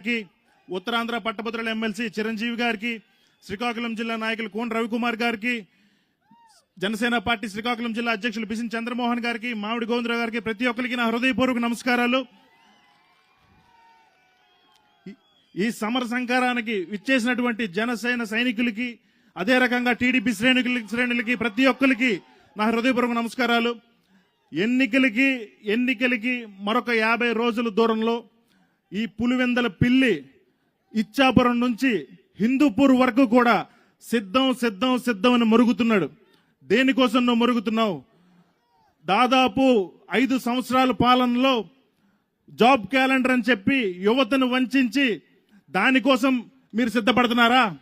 గారికి ఉత్తరాంధ్ర పట్టభద్రుల ఎమ్మెల్సీ చిరంజీవి గారికి శ్రీకాకుళం జిల్లా నాయకులు కోన్ రవికుమార్ గారికి జనసేన పార్టీ శ్రీకాకుళం జిల్లా అధ్యక్షులు పిసిన్ చంద్రమోహన్ గారికి మామిడి గోవిందరావు గారికి ప్రతి ఒక్కరికి నా హృదయపూర్వక నమస్కారాలు. ఈ- ఈ సమర సంకారానికి విచ్చేసినటువంటి జనసేన సైనికులకి అదే రకంగా టీడీపీ శ్రేణులకి శ్రేణులకి ప్రతి ఒక్కరికి నా హృదయపూర్వక నమస్కారాలు. ఎన్నికలకి ఎన్నికలకి మరొక యాభై రోజుల దూరంలో ఈ పులివెందల పిల్లి ఇచ్చాపురం నుంచి హిందూపూర్ వరకు కూడా సిద్ధం సిద్ధం సిద్ధం అని మరుగుతున్నాడు. దేనికోసం నువ్వు మరుగుతున్నావు? దాదాపు ఐదు సంవత్సరాల పాలనలో జాబ్ క్యాలెండర్ అని చెప్పి యువతను వంచి దానికోసం మీరు సిద్ధపడుతున్నారా?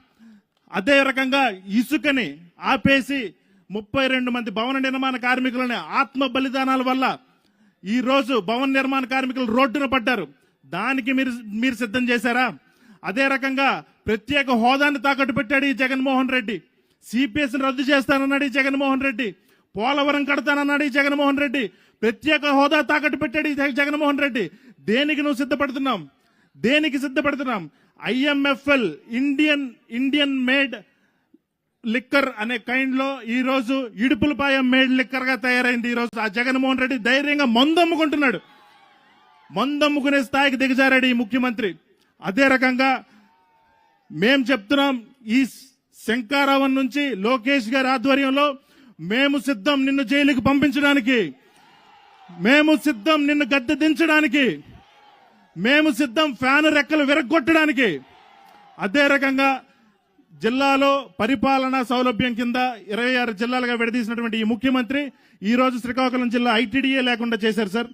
అదే రకంగా ఇసుకని ఆపేసి ముప్పై రెండు మంది భవన నిర్మాణ కార్మికులని ఆత్మ బలిదానాల వల్ల ఈరోజు భవన నిర్మాణ కార్మికులు రోడ్డున పడ్డారు. దానికి మీరు మీరు సిద్ధం చేశారా? అదే రకంగా ప్రత్యేక హోదాన్ని తాకట్టు పెట్టాడు ఈ జగన్మోహన్ రెడ్డి. సిపిఎస్ని రద్దు చేస్తానన్నాడు ఈ జగన్మోహన్ రెడ్డి. పోలవరం కడతానన్నాడు ఈ జగన్మోహన్ రెడ్డి. ప్రత్యేక హోదా తాకట్టు పెట్టాడు ఈ జగ- జగన్మోహన్ రెడ్డి. దేనికి నువ్వు సిద్ధపడుతున్నాం దేనికి సిద్ధపడుతున్నాం IMFL Indian Indian made liquor అనే కైండ్లో ఈ రోజు ఇడుపులపాయ మేడ్ లిక్కర్గా తయారైంది ఈ రోజు ఆ జగన్మోహన్ రెడ్డి. ధైర్యంగా మందమ్ముకుంటున్నాడు. మందమ్ముకునే స్థాయికి దిగజారాడు ఈ ముఖ్యమంత్రి. అదే రకంగా మేం చెప్తున్నాం ఈ శంకారావం నుంచి లోకేష్ గారి ఆధ్వర్యంలో మేము సిద్ధం నిన్ను జైలుకి పంపించడానికి. మేము సిద్ధం నిన్ను గద్దె దించడానికి. మేము సిద్ధం ఫ్యాన్ రెక్కలు విరగొట్టడానికి అదే రకంగా జిల్లాలో పరిపాలనా సౌలభ్యం కింద ఇరవై ఆరు జిల్లాలుగా విడదీసినటువంటి ఈ ముఖ్యమంత్రి ఈ రోజు శ్రీకాకుళం జిల్లా ఐటీడీఏ లేకుండా చేశారు సార్.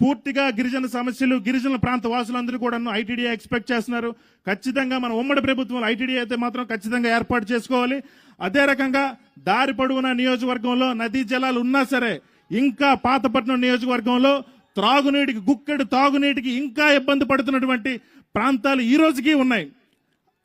పూర్తిగా గిరిజన సమస్యలు గిరిజన ప్రాంత వాసులందరూ కూడా ఐటీడీఏ ఎక్స్పెక్ట్ చేస్తున్నారు. ఖచ్చితంగా మన ఉమ్మడి ప్రభుత్వంలో ఐటీడీఏ అయితే మాత్రం ఖచ్చితంగా ఏర్పాటు చేసుకోవాలి. అదే రకంగా దారి పొడవునా నియోజకవర్గంలో నదీ జలాలు ఉన్నా సరే ఇంకా పాతపట్నం నియోజకవర్గంలో త్రాగునీటికి గుక్కెడు తాగునీటికి ఇంకా ఇబ్బంది పడుతున్నటువంటి ప్రాంతాలు ఈ రోజుకి ఉన్నాయి.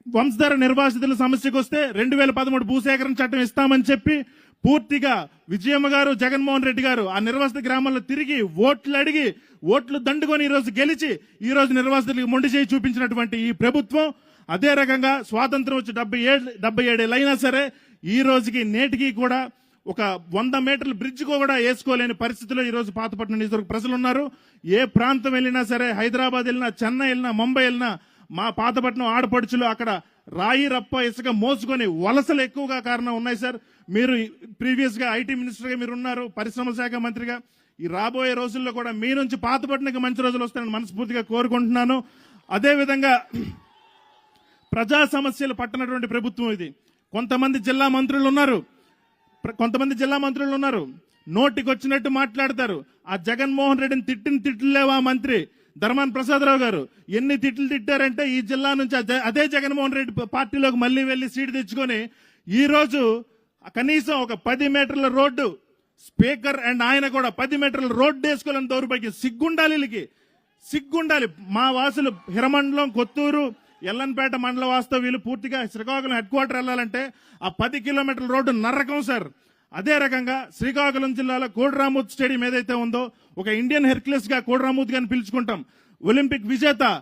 వంశధార నిర్వాసితుల సమస్యకు వస్తే రెండు వేల పదమూడు భూసేకరణ చట్టం ఇస్తామని చెప్పి పూర్తిగా విజయమ్మ గారు జగన్మోహన్ రెడ్డి గారు ఆ నిర్వాసిత గ్రామాల్లో తిరిగి ఓట్లు అడిగి ఓట్లు దండుకొని ఈరోజు గెలిచి ఈ రోజు నిర్వాసితులకు మొండి చేయి చూపించినటువంటి ఈ ప్రభుత్వం అదే రకంగా స్వాతంత్రం వచ్చి డెబ్బై ఏడు డెబ్బై ఏడేళ్ళైనా సరే ఈ రోజుకి నేటికి కూడా ఒక వంద మీటర్ల బ్రిడ్జ్ కూడా వేసుకోలేని పరిస్థితిలో ఈరోజు పాతపట్నం నియోజకవర్గ ప్రజలు ఉన్నారు. ఏ ప్రాంతం వెళ్ళినా సరే హైదరాబాద్ వెళ్ళినా చెన్నై వెళ్ళినా ముంబై వెళ్ళినా మా పాతపట్నం ఆడపడుచులు అక్కడ రాయి రప్ప ఇసుక మోసుకొని వలసలు ఎక్కువగా కారణం ఉన్నాయి సార్. మీరు ప్రీవియస్గా ఐటీ మినిస్టర్గా మీరు ఉన్నారు పరిశ్రమల శాఖ మంత్రిగా. ఈ రాబోయే రోజుల్లో కూడా మీ నుంచి పాతపట్నంకి మంచి రోజులు వస్తాయని మనస్ఫూర్తిగా కోరుకుంటున్నాను. అదేవిధంగా ప్రజా సమస్యలు పట్టనటువంటి ప్రభుత్వం ఇది. కొంతమంది జిల్లా మంత్రులు ఉన్నారు. ప్ర- కొంతమంది జిల్లా మంత్రులు ఉన్నారు. నోటికి వచ్చినట్టు మాట్లాడతారు. ఆ జగన్మోహన్ రెడ్డిని తిట్టిన తిట్లేవా మంత్రి? ధర్మాన్ ప్రసాదరావు గారు ఎన్ని తిట్లు తిట్టారంటే ఈ జిల్లా నుంచి అదే జగన్మోహన్ రెడ్డి పార్టీలోకి మళ్ళీ వెళ్ళి సీటు తెచ్చుకొని ఈ రోజు కనీసం ఒక పది మీటర్ల రోడ్డు స్పీకర్ అండ్ ఆయన కూడా పది మీటర్ల రోడ్డు వేసుకోవాలని దౌర్భాగ్యం. సిగ్గుండాలి వీళ్ళకి. సిగ్గుండాలి. మా వాసులు హిరమండలం కొత్తూరు ఎల్లంపేట మండల వాస్తవ పూర్తిగా శ్రీకాకుళం హెడ్ క్వార్టర్ వెళ్ళాలంటే ఆ పది కిలోమీటర్ల రోడ్డు నరకం సార్. అదే రకంగా శ్రీకాకుళం జిల్లాలో కోడిరామూత్ స్టేడియం ఏదైతే ఉందో ఒక ఇండియన్ హెర్క్లెస్గా కోడిరామూత్ గారిని పిలుచుకుంటాం. ఒలింపిక్ విజేత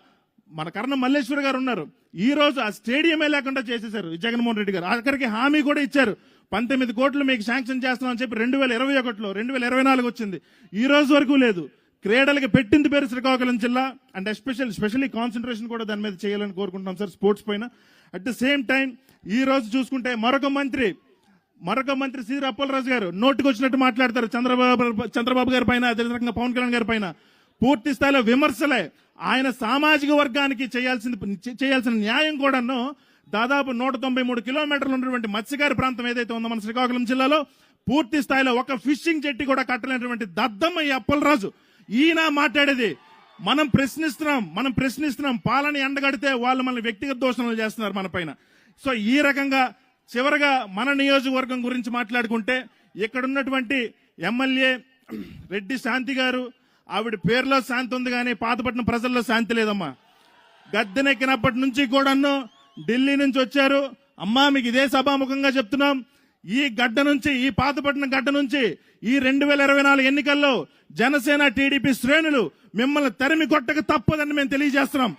మన కర్ణ మల్లేశ్వర్ గారు ఉన్నారు. ఈ రోజు ఆ స్టేడియమే లేకుండా చేసేశారు జగన్మోహన్ రెడ్డి గారు. అక్కడికి హామీ కూడా ఇచ్చారు. పంతొమ్మిది కోట్లు మీకు శాంక్షన్ చేస్తామని చెప్పి రెండు వేల ఇరవై ఒకటిలో రెండు వేల ఇరవై నాలుగు వచ్చింది. ఈ రోజు వరకు లేదు. క్రీడలకి పెట్టింది పేరు శ్రీకాకుళం జిల్లా. అండ్ ఎస్పెషల్ స్పెషల్లీ కాన్సన్ట్రేషన్ కూడా దాని మీద చేయాలని కోరుకుంటున్నాం సార్ స్పోర్ట్స్ పైన. అట్ ద సేమ్ టైం ఈ రోజు చూసుకుంటే మరొక మంత్రి మరొక మంత్రి శ్రీ అప్పలరాజు గారు నోటికి వచ్చినట్టు మాట్లాడతారు. చంద్రబాబు చంద్రబాబు గారి పైన అదే పవన్ కళ్యాణ్ గారి పైన పూర్తి స్థాయిలో విమర్శలే. ఆయన సామాజిక వర్గానికి చేయాల్సింది చేయాల్సిన న్యాయం కూడాను దాదాపు నూట తొంభై మూడు కిలోమీటర్లు ఉన్నటువంటి మత్స్యకారి ప్రాంతం ఏదైతే ఉందో మన శ్రీకాకుళం జిల్లాలో పూర్తి స్థాయిలో ఒక ఫిషింగ్ జట్టి కూడా కట్టలేనటువంటి దద్దమ్మ ఈ అప్పలరాజు. ఈయన మాట్లాడేది మనం ప్రశ్నిస్తున్నాం మనం ప్రశ్నిస్తున్నాం పాలన ఎండగడితే వాళ్ళు మన వ్యక్తిగత దోషణలు చేస్తున్నారు మన పైన. సో ఈ రకంగా చివరగా మన నియోజకవర్గం గురించి మాట్లాడుకుంటే ఇక్కడ ఉన్నటువంటి ఎమ్మెల్యే రెడ్డి శాంతి గారు ఆవిడ పేరులో శాంతి ఉంది కానీ పాతపట్నం ప్రజల్లో శాంతి లేదమ్మా. గద్దెనెక్కినప్పటి నుంచి కూడాను ఢిల్లీ నుంచి వచ్చారు. అమ్మా మీకు ఇదే సభాముఖంగా చెప్తున్నాం. ఈ గడ్డ నుంచి ఈ పాతపట్నం గడ్డ నుంచి ఈ రెండు వేల ఇరవై నాలుగు ఎన్నికల్లో జనసేన టీడీపీ శ్రేణులు మిమ్మల్ని తరిమి కొట్టక తప్పదని మేము తెలియజేస్తున్నాం.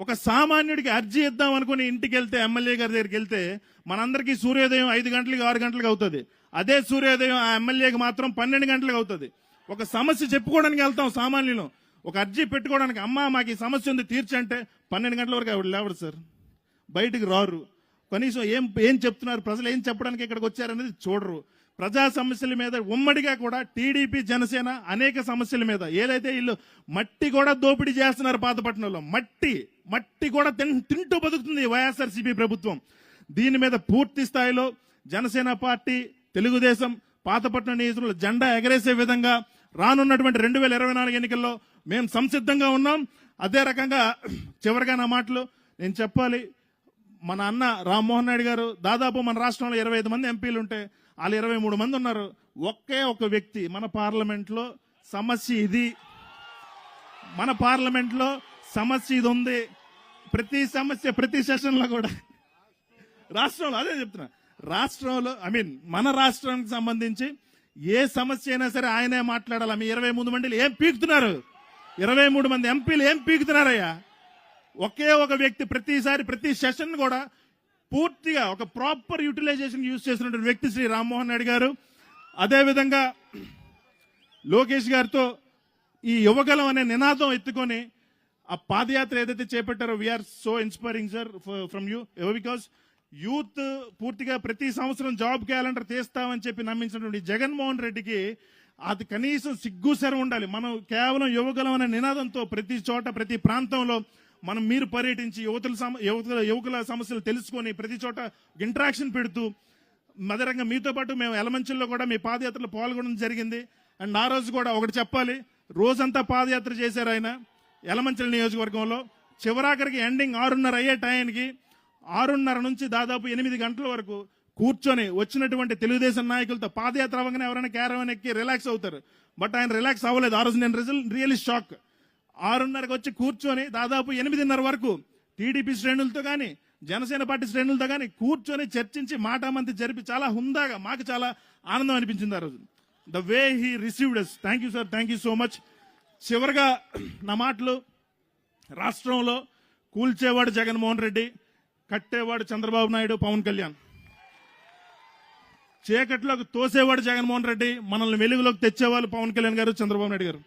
ఒక సామాన్యుడికి అర్జీ ఇద్దాం అనుకుని ఇంటికి వెళ్తే ఎమ్మెల్యే గారి దగ్గరికి వెళ్తే మనందరికీ సూర్యోదయం ఐదు గంటలకి ఆరు గంటలకు అవుతుంది. అదే సూర్యోదయం ఆ ఎమ్మెల్యేకి మాత్రం పన్నెండు గంటలకు అవుతుంది. ఒక సమస్య చెప్పుకోవడానికి వెళ్తాం సామాన్యులు. ఒక అర్జీ పెట్టుకోవడానికి అమ్మా మాకు ఈ సమస్య ఉంది తీర్చంటే పన్నెండు గంటల వరకు ఆవిడ లేవరు సార్. బయటికి రారు. కనీసం ఏం ఏం చెప్తున్నారు? ప్రజలు ఏం చెప్పడానికి ఇక్కడికి వచ్చారనేది చూడరు. ప్రజా సమస్యల మీద ఉమ్మడిగా కూడా టీడీపీ జనసేన అనేక సమస్యల మీద ఏదైతే వీళ్ళు మట్టి కూడా దోపిడీ చేస్తున్నారు పాతపట్నంలో మట్టి మట్టి కూడా తిన్- తింటూ బతుకుతుంది వైఎస్ఆర్సీపీ ప్రభుత్వం. దీని మీద పూర్తి స్థాయిలో జనసేన పార్టీ తెలుగుదేశం పాతపట్నం నియోజకవర్గంలో జెండా ఎగరేసే విధంగా రానున్నటువంటి రెండు వేల ఇరవై నాలుగు ఎన్నికల్లో మేము సంసిద్ధంగా ఉన్నాం. అదే రకంగా చివరిగా నా మాటలు నేను చెప్పాలి. మన అన్న రామ్మోహన్ నాయుడు గారు దాదాపు మన రాష్ట్రంలో ఇరవై ఐదు మంది ఎంపీలు ఉంటే వాళ్ళు ఇరవై మూడు మంది ఉన్నారు. ఒకే ఒక వ్యక్తి. మన పార్లమెంట్లో సమస్య ఇది. మన పార్లమెంట్లో సమస్య ఇది ఉంది. ప్రతి సమస్య ప్రతి సెషన్లో కూడా. రాష్ట్రంలో అదే చెప్తున్నా. రాష్ట్రంలో ఐ మీన్ మన రాష్ట్రానికి సంబంధించి ఏ సమస్య అయినా సరే ఆయనే మాట్లాడాలి. మీ ఇరవై మూడు మందిలు ఏం పీకుతున్నారు? ఇరవై మూడు మంది ఎంపీలు ఏం పీకుతున్నారయ్యా? ఒకే ఒక వ్యక్తి ప్రతిసారి ప్రతి సెషన్ కూడా పూర్తిగా ఒక ప్రాపర్ యూటిలైజేషన్ యూజ్ చేసినటువంటి వ్యక్తి శ్రీ రామ్మోహన్ రెడ్డి గారు. అదేవిధంగా లోకేష్ గారితో ఈ యువగలం అనే నినాదం ఎత్తుకొని ఆ పాదయాత్ర ఏదైతే చేపట్టారో we are so inspiring sir from you because youth పూర్తిగా ప్రతి సంవత్సరం జాబ్ క్యాలెండర్ తీస్తామని చెప్పి నమ్మించినటువంటి జగన్మోహన్ రెడ్డికి అది కనీసం సిగ్గు ఉండాలి. మనం కేవలం యువగలం అనే నినాదంతో ప్రతి చోట ప్రతి ప్రాంతంలో మనం మీరు పర్యటించి యువతుల సమ- యువతుల యువకుల సమస్యలు తెలుసుకొని ప్రతి చోట ఇంటరాక్షన్ పెడుతూ మదరంగా మీతో పాటు మేము ఎలమంచుల్లో కూడా మీ పాదయాత్రలో పాల్గొనడం జరిగింది. అండ్ ఆ రోజు కూడా ఒకటి చెప్పాలి రోజంతా పాదయాత్ర చేశారు ఆయన ఎలమంచల నియోజకవర్గంలో. చివరాఖరికి ఎండింగ్ ఆరున్నర అయ్యే టైంకి ఆరున్నర నుంచి దాదాపు ఎనిమిది గంటల వరకు కూర్చొని వచ్చినటువంటి తెలుగుదేశం నాయకులతో పాదయాత్ర అవ్వగానే ఎవరైనా క్యారవన్ ఎక్కి రిలాక్స్ అవుతారు. బట్ ఆయన రిలాక్స్ అవ్వలేదు. ఆ రోజు నేను రియల్ రియలీ షాక్. ఆరున్నరకు వచ్చి కూర్చొని దాదాపు ఎనిమిదిన్నర వరకు టీడీపీ శ్రేణులతో కానీ జనసేన పార్టీ శ్రేణులతో కానీ కూర్చొని చర్చించి మాటామంతి జరిపి చాలా హుందాగా మాకు చాలా ఆనందం అనిపించింది ఆ రోజు. The way he received us thank you sir thank you so much చివరిగా నా మాటలు రాష్ట్రంలో కూల్చేవాడు జగన్మోహన్ రెడ్డి కట్టేవాడు చంద్రబాబు నాయుడు పవన్ కళ్యాణ్. చీకట్లోకి తోసేవాడు జగన్మోహన్ రెడ్డి మనల్ని వెలుగులోకి తెచ్చేవాళ్ళు పవన్ కళ్యాణ్ గారు చంద్రబాబు నాయుడు గారు.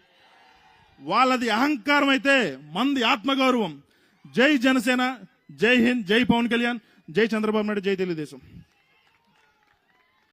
వాళ్ళది అహంకారం అయితే మంది ఆత్మగౌరవం. జై జనసేన జై హింద్ జై పవన్ కళ్యాణ్ జై చంద్రబాబు నాయుడు జై తెలుగుదేశం.